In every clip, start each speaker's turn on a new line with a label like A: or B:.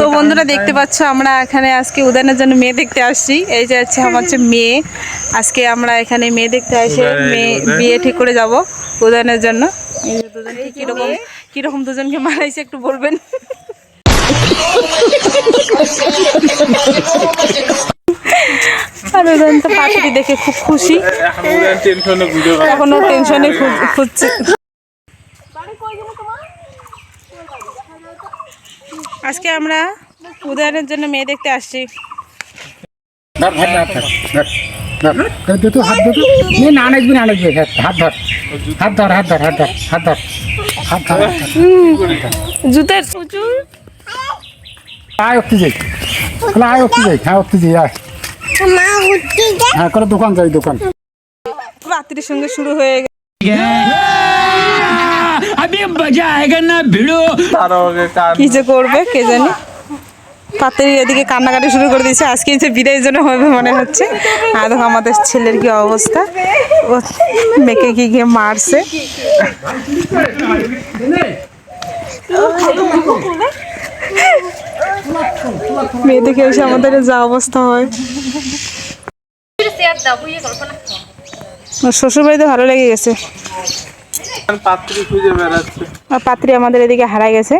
A: তো বন্ধুরা দেখতে পাচ্ছ আমরা এখানে আজকে উদয়নের জন্য মেয়ে দেখতে আসছি। এই যে হচ্ছে আমার হচ্ছে মেয়ে। আজকে আমরা এখানে মেয়ে দেখতে আসে মেয়ে বিয়ে ঠিক করে যাব উদয়নের জন্য। এই যে দুজনকে কীরকম কীরকম দুজনকে মারাইছে একটু বলবেন? আর উদয়ন তো পাখিটি দেখে খুব খুশি।
B: এখনও টেনশনে
A: খুঁজছে। আজকে আমরা উদয়নের জন্য মেয়ে দেখতে আসছি।
C: হাত নে নাচবি না নাচবি ধর। হাত ধর হাত ধর হাত ধর হাত ধর হাত ধর হাত ধর।
A: জুতের প্রচুর
C: আয় উঠতে যাই। তাহলে আয় উঠতে যাই। হ্যাঁ উঠতে যাই আয়। হ্যাঁ করে দোকান যাই দোকান।
A: রাত্রির সঙ্গে শুরু হয়ে গেছে।
B: তারা ওকে কান
A: কি যে করবে কে জানি। পাত্রের এদিকে কান্নাকাটি শুরু করে দিয়েছে। আজকে যে বিদায়ের জন্য হবে মনে হচ্ছে। আর দেখো আমাদের ছেলের কি অবস্থা। ও মেয়েকে কি গিয়ে মারছে। মেয়ে দেখে এসে আমাদের যা অবস্থা হয়। শ্বশুর বাড়িতে ভালো লেগে গেছে।
B: পাত্রী খুঁজে বেড়াচ্ছে।
A: পাত্রী আমাদের এদিকে হারা গেছে।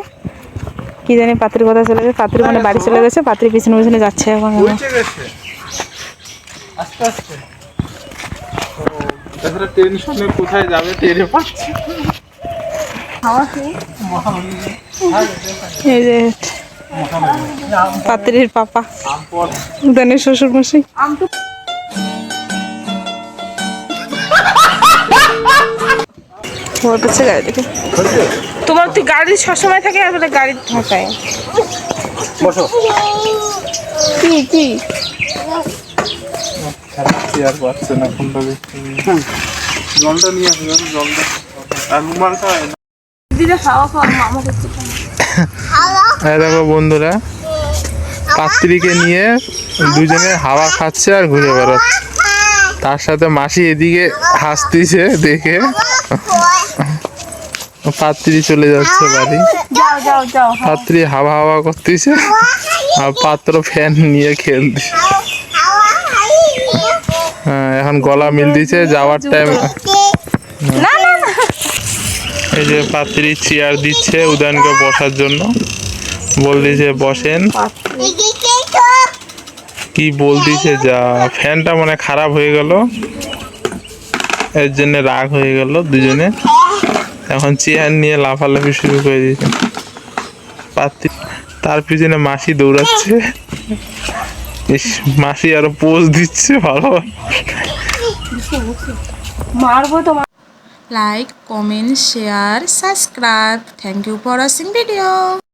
A: কি জানি পাত্রীর কথা চলে গেছে। পাত্রী মানে বাড়ি চলে গেছে পাত্রী পিছনে পিছনে যাচ্ছে এখন
B: আস্তে আস্তে। তাছাড়া টেনশনে কোথায় যাবে টেরে পাচ্ছে।
A: এই যে পাত্রীর পাপা শ্বশুর মশাই পেছে গাড়ি দেখে। তোমার তুই গাড়ি সবসময় থাকে আর বলে গাড়ি ঢাকায়
C: বসো।
A: কি কি?
B: চেয়ার পাচ্ছে না কোনটা জলটা নিয়ে আসবে জলটা আর রুমালটা
A: দিদি খাওয়া খাওয়া মামা করছে
B: হ্যাঁ দেখো বন্ধুরা পাত্রীকে নিয়ে দুজনে হাওয়া খাচ্ছে আর ঘুরে বেড়াচ্ছে। তার সাথে মাসি এদিকে হাসতিছে দেখে। পাত্রী চলে যাচ্ছে বাড়ি। পাত্রী হাওয়া হাওয়া করতেছে। আর পাত্র ফ্যান নিয়ে খেলতেছে হ্যাঁ এখন গলা মিল দিছে যাওয়ার টাইম এই যে পাত্রী চেয়ার দিচ্ছে উদয়নকে বসার জন্য। বল বলতেছে বসেন। কি বলতেছে যা। ফ্যানটা মানে খারাপ হয়ে গেল। এর জন্য রাগ হয়ে গেল দুজনে। এখন চেয়ার নিয়ে লাফালাফি শুরু করে দিয়েছে। পাত্রী তার পিছনে মাসি দৌড়াচ্ছে। ইস মাসি আরও পোজ দিচ্ছে ভালো।
A: মারবো তোমার
D: like comment share subscribe thank you for watching video.